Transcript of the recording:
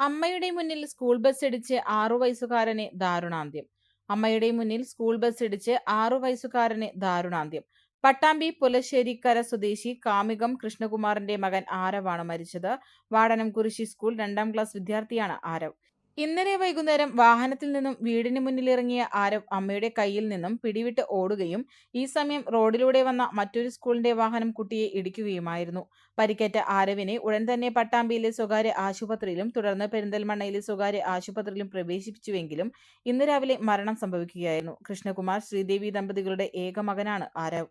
അമ്മയുടെ മുന്നിൽ school bus ഇടിച്ച് ആറു വയസ്സുകാരനെ ദാരുണാന്ത്യം. അമ്മയുടെ മുന്നിൽ സ്കൂൾ ബസ് ഇടിച്ച് ആറു വയസ്സുകാരനെ ദാരുണാന്ത്യം. പട്ടാമ്പി പുലശ്ശേരിക്കര സ്വദേശി കാമികം കൃഷ്ണകുമാറിന്റെ മകൻ ആരവാണ് മരിച്ചത്. വാടനം കുരിശി സ്കൂൾ രണ്ടാം ക്ലാസ് വിദ്യാർത്ഥിയാണ് ആരവ്. ഇന്നലെ വൈകുന്നേരം വാഹനത്തിൽ നിന്നും വീടിന് മുന്നിലിറങ്ങിയ ആരവ് അമ്മയുടെ കയ്യിൽ നിന്നും പിടിവിട്ട് ഓടുകയും ഈ സമയം റോഡിലൂടെ വന്ന മറ്റൊരു സ്കൂളിന്റെ വാഹനം കുട്ടിയെ ഇടിക്കുകയുമായിരുന്നു. പരിക്കേറ്റ ആരവിനെ ഉടൻ തന്നെ പട്ടാമ്പിയിലെ സ്വകാര്യ ആശുപത്രിയിലും തുടർന്ന് പെരിന്തൽമണ്ണയിലെ സ്വകാര്യ ആശുപത്രിയിലും പ്രവേശിപ്പിച്ചുവെങ്കിലും ഇന്ന് രാവിലെ മരണം സംഭവിക്കുകയായിരുന്നു. കൃഷ്ണകുമാർ ശ്രീദേവി ദമ്പതികളുടെ ഏക മകനാണ് ആരവ്.